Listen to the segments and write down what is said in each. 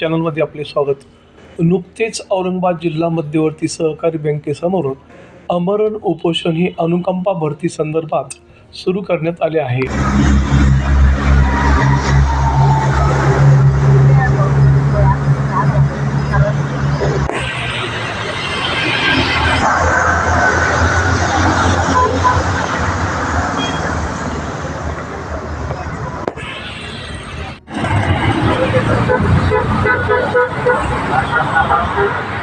चॅनलमध्ये आपले स्वागत. नुकतेच औरंगाबाद जिल्हा मध्यवर्ती सहकारी बँकेसमोर अमरण उपोषण ही अनुकंपा भरती संदर्भात सुरू करण्यात आले आहे. Thank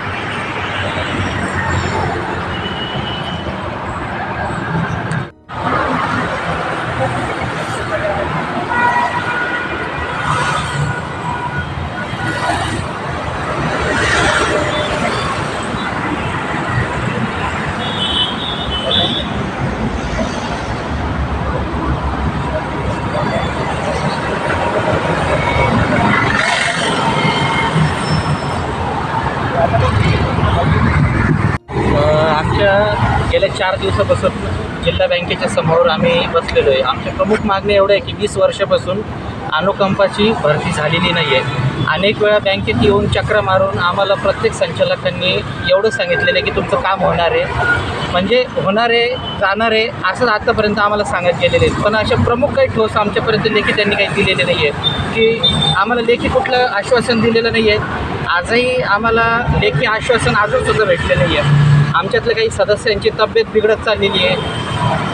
गेल्या चार दिवसापासून जिल्हा बँकेच्या समोर आम्ही बसलेलो आहे. आमच्या प्रमुख मागणी एवढं आहे की वीस वर्षापासून अनुकंपाची भरती झालेली नाही आहे अनेक वेळा बँकेत येऊन चक्र मारून आम्हाला प्रत्येक संचालकांनी एवढं सांगितलेलं आहे की तुमचं काम होणार आहे. म्हणजे होणार आहे जाणार आहे असं आतापर्यंत आम्हाला सांगत गेलेले आहेत. पण अशा प्रमुख काही ठोस आमच्यापर्यंत लेखी त्यांनी काही दिलेले नाही आहे की आम्हाला लेखी कुठलं आश्वासन दिलेलं नाही आहे आजही आम्हाला लेखी आश्वासन अजूनसुद्धा भेटले नाही आहे आमच्यातल्या काही सदस्यांची तब्येत बिघडत चाललेली आहे.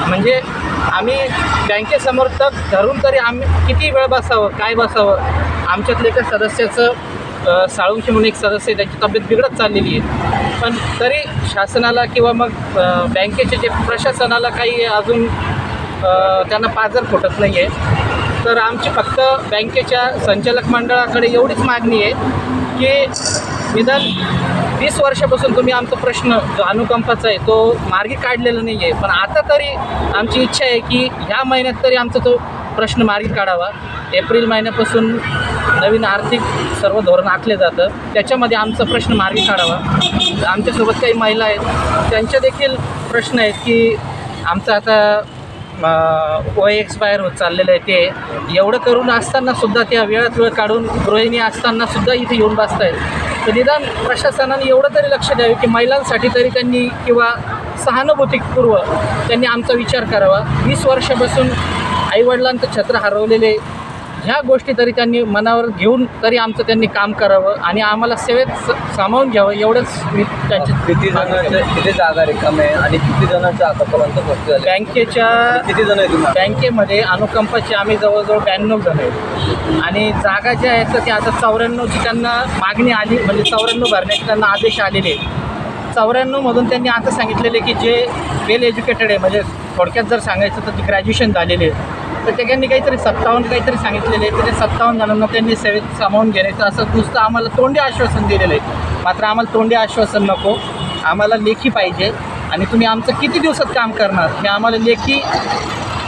म्हणजे आम्ही बँकेसमोर तर धरून तरी आम्ही किती वेळ बसावं काय बसावं? आमच्यातल्या एका सदस्याचं साळुंशी म्हणून एक सदस्य त्यांची तब्येत बिघडत चाललेली आहे. पण तरी शासनाला किंवा मग बँकेचे जे प्रशासनाला काही अजून त्यांना पाजर फुटत नाही आहे तर आमची फक्त बँकेच्या संचालक मंडळाकडे एवढीच मागणी आहे की निदान वीस वर्षापासून तुम्ही आमचा प्रश्न जो अनुकंपाचा आहे तो मार्गी काढलेला नाही आहे पण आता तरी आमची इच्छा आहे की ह्या महिन्यात तरी आमचा तो प्रश्न मार्गी काढावा. एप्रिल महिन्यापासून नवीन आर्थिक सर्व धोरण आखले जातं. त्याच्यामध्ये आमचा प्रश्न मार्गी काढावा. आमच्यासोबत काही महिला आहेत. त्यांच्या देखील प्रश्न आहेत की आमचा आता वय एक्सपायर होत चाललेलं आहे ते. एवढं करून असताना सुद्धा त्या वेळात वेळ काढून गृहिणी असताना सुद्धा इथे येऊन बसत आहेत तर निदान प्रशासनाने एवढं तरी लक्ष द्यावे की महिलांसाठी तरी त्यांनी किंवा सहानुभूतीपूर्व त्यांनी आमचा विचार करावा. वीस वर्षापासून आईवडिलांचं छत्र हरवलेले ह्या गोष्टी तरी त्यांनी मनावर घेऊन तरी आमचं त्यांनी काम करावं आणि आम्हाला सेवेत सामावून घ्यावं एवढंच मी त्यांची किती जणांचे किती जागा रिकामे आहे आणि किती जणांचे आतापर्यंत भरती झाले? बँकेच्या किती जण आहे तुम्ही बँकेमध्ये अनुकंपाचे आम्ही जवळजवळ ब्याण्णव जण आहेत. आणि जागा ज्या आहेत तर त्या आता चौऱ्याण्णवची त्यांना मागणी आली म्हणजे चौऱ्याण्णव भरण्याचे त्यांना आदेश आलेले आहेत. चौऱ्याण्णवमधून त्यांनी आता सांगितलेले की जे वेल एज्युकेटेड आहे म्हणजे थोडक्यात जर सांगायचं तर ते ग्रॅज्युएशन झालेले आहे तर ते त्यांनी काहीतरी सत्तावन्न काहीतरी सांगितलेले आहे तर सत्तावन्न जणांना त्यांनी सेवेत सामावून घेण्याचं असं नुसतं आम्हाला तोंडी आश्वासन दिलेलं आहे. मात्र आम्हाला तोंडी आश्वासन नको. आम्हाला लेखी पाहिजे. आणि तुम्ही आमचं किती दिवसात काम करणार हे आम्हाला लेखी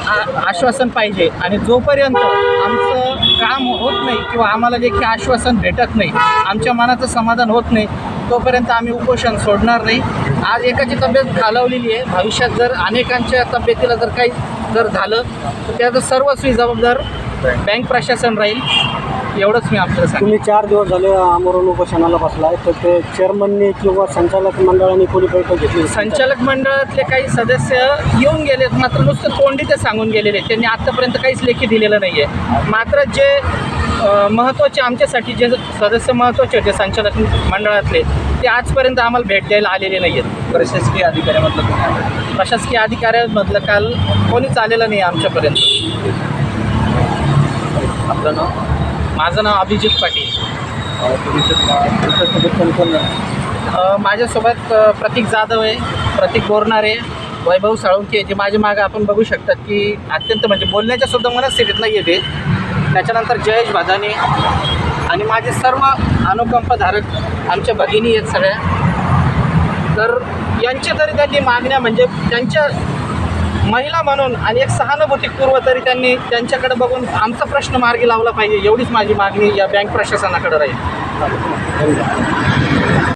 आ- आश्वासन पाहिजे. आणि जोपर्यंत आमचं काम होत नाही किंवा आम्हाला लेखी आश्वासन भेटत नाही आमच्या मनाचं समाधान होत नाही तोपर्यंत आम्ही उपोषण सोडणार नाही. आज एकाची तब्येत घालवलेली आहे. भविष्यात जर अनेकांच्या तब्येतीला जर काही जर झालं तर त्याचं सर्वस्वी जबाबदार बँक प्रशासन राहील. एवढंच मी आपल्याला सांगेन. तुम्ही चार दिवस झाले आमरण उपोषणाला बसलाय तर ते चेअरमननी किंवा संचालक मंडळाने कोणी बैठक घेतली संचालक मंडळातले काही सदस्य येऊन गेलेत मात्र नुसतं तोंडी ते सांगून गेलेले. त्यांनी आत्तापर्यंत काहीच लेखी दिलेलं नाही आहे मात्र जे महत्त्वाचे आमच्यासाठी जे सदस्य महत्त्वाचे होते संचालक मंडळातले ते आजपर्यंत आम्हाला भेट द्यायला आलेले नाही आहेत प्रशासकीय अधिकाऱ्यामधलं कोणी? प्रशासकीय अधिकाऱ्यांमधलं काल कोणीच आलेलं नाही आमच्यापर्यंत. आपलं नाव? माझं नाव अभिजित पाटील. कोण माझ्यासोबत प्रतीक जाधव आहे प्रतीक बोरणारे वैभव साळुंके जे माझ्या मागं आपण बघू शकतात की अत्यंत म्हणजे बोलण्याच्या सुद्धा मनस्थितीत नाही येते त्याच्यानंतर जयेश भादाने आणि माझे सर्व अनुकंपधारक आमच्या भगिनी आहेत सगळ्या. तर यांच्या तरी त्यांनी मागण्या म्हणजे त्यांच्या महिला म्हणून आणि एक सहानुभूतीपूर्व तरी त्यांनी त्यांच्याकडे बघून आमचा प्रश्न मार्गी लावला पाहिजे एवढीच माझी मागणी या बँक प्रशासनाकडे राहील.